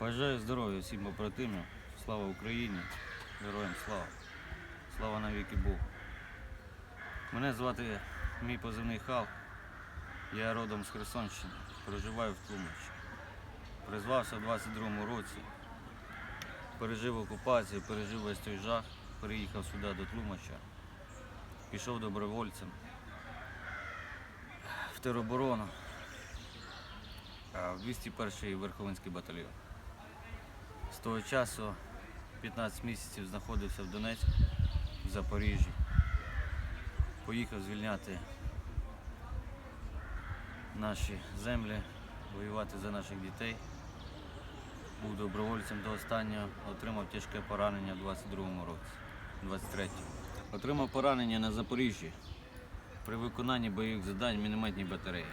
Бажаю здоров'я всім побратимам. Слава Україні! Героям слава! Слава навіки Богу! Мене звати мій позивний Халк. Я родом з Херсонщини, проживаю в Тлумачі. Призвався в 22-му році, пережив окупацію, пережив весь той жах, переїхав сюди до Тлумача, пішов добровольцем в тероборону, в 201-й Верховинський батальйон. З того часу 15 місяців знаходився в Донецьку, в Запоріжжі. Поїхав звільняти наші землі, воювати за наших дітей. Був добровольцем до останнього, отримав тяжке поранення в 22-му році, 23-му. Отримав поранення на Запоріжжі при виконанні бойових завдань в мінометній батареї.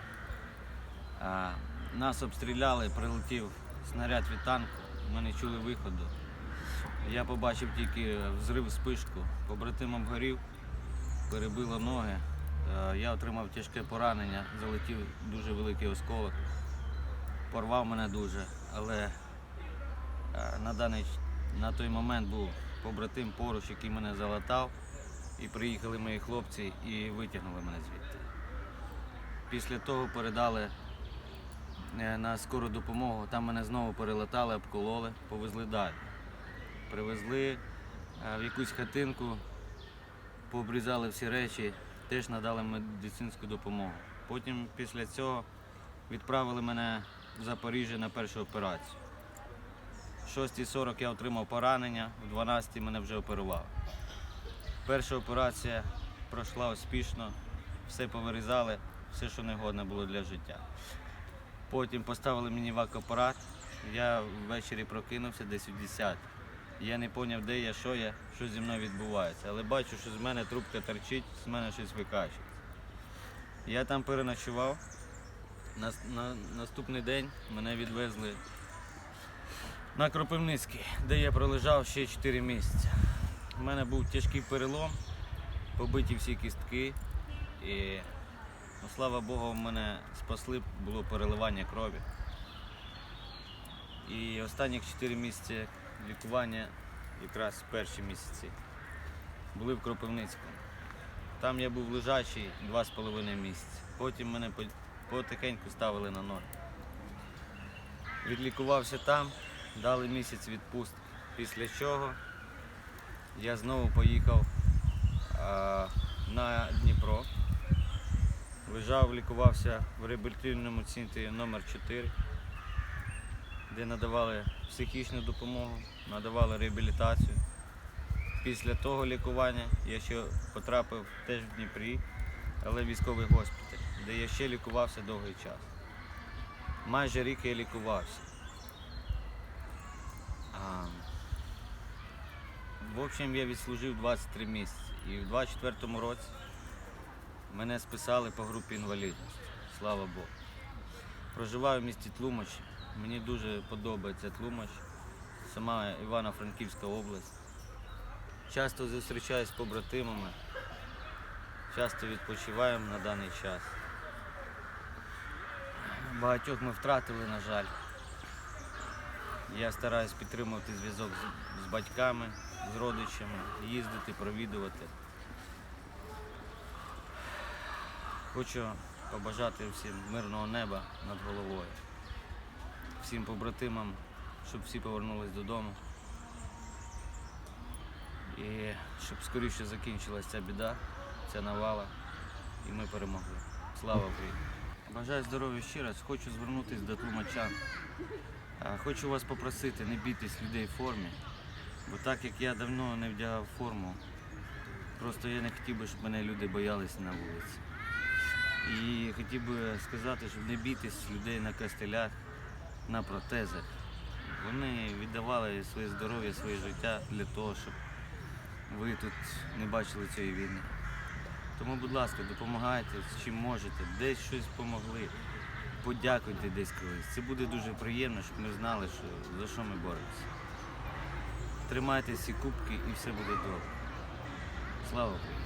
Нас обстріляли, прилетів снаряд від танку, ми не чули виходу. Я побачив тільки взрив спишку, побратимом горів, перебило ноги. Е, Я отримав тяжке поранення, залетів дуже великий осколок, порвав мене дуже, але е, на, даний, на той момент був побратим поруч, який мене залатав, і приїхали мої хлопці і витягнули мене звідти. Після того передали на скору допомогу. Там мене знову перелатали, обкололи, повезли далі. Привезли е, в якусь хатинку, пообрізали всі речі, теж надали медицинську допомогу. Потім після цього відправили мене в Запоріжжя на першу операцію. В 6.40 я отримав поранення, в 12 мене вже оперували. Перша операція пройшла успішно, все повирізали, все, що негодне було для життя. Потім поставили мені вак-апарат. Я ввечері прокинувся десь у 10. Я не зрозумів, де я, що я, що зі мною відбувається. Але бачу, що з мене трубка торчить, з мене щось викачується. Я там переночував. На, на, наступний день мене відвезли на Кропивницький, де я пролежав ще 4 місяці. У мене був тяжкий перелом, побиті всі кістки. І Ну, слава Богу, в мене спасли, було переливання крові. І останніх 4 місяці лікування, якраз перші місяці, були в Кропивницькому. Там я був лежачий 2,5 місяці. Потім мене потихеньку ставили на ноги. Відлікувався там, дали місяць відпустки. Після чого я знову поїхав а, на Дніпро. Лежав, лікувався в реабілітаційному центрі номер 4 де надавали психічну допомогу, надавали реабілітацію. Після того лікування я ще потрапив теж в Дніпрі, але в військовий госпіталь, де я ще лікувався довгий час. Майже рік я лікувався. А, в общем, я відслужив 23 місяці. І в 24-му році Мене списали по групі інвалідності. Слава Богу. Проживаю в місті Тлумач. Мені дуже подобається Тлумач. Сама Івано-Франківська область. Часто зустрічаюсь з побратимами. Часто відпочиваємо на даний час. Багатьох ми втратили, на жаль. Я стараюсь підтримувати зв'язок з, батьками, з родичами, їздити, провідувати. Хочу побажати всім мирного неба над головою, всім побратимам, щоб всі повернулись додому. І щоб скоріше закінчилася ця біда, ця навала, і ми перемогли. Слава Україні! Бажаю здоров'я ще раз. Хочу звернутися до тлумачан. Хочу вас попросити, не бійтесь людей в формі, бо так як я давно не вдягав форму, просто я не хотів би, щоб мене люди боялися на вулиці. І хотів би сказати, щоб не бійтесь людей на костелях, на протезах. Вони віддавали своє здоров'я, своє життя для того, щоб ви тут не бачили цієї війни. Тому, будь ласка, допомагайте, з чим можете, десь щось допомогли. Подякуйте десь колись. Це буде дуже приємно, щоб ми знали, що, за що ми боремося. Тримайте всі кубки і все буде добре. Слава Україні!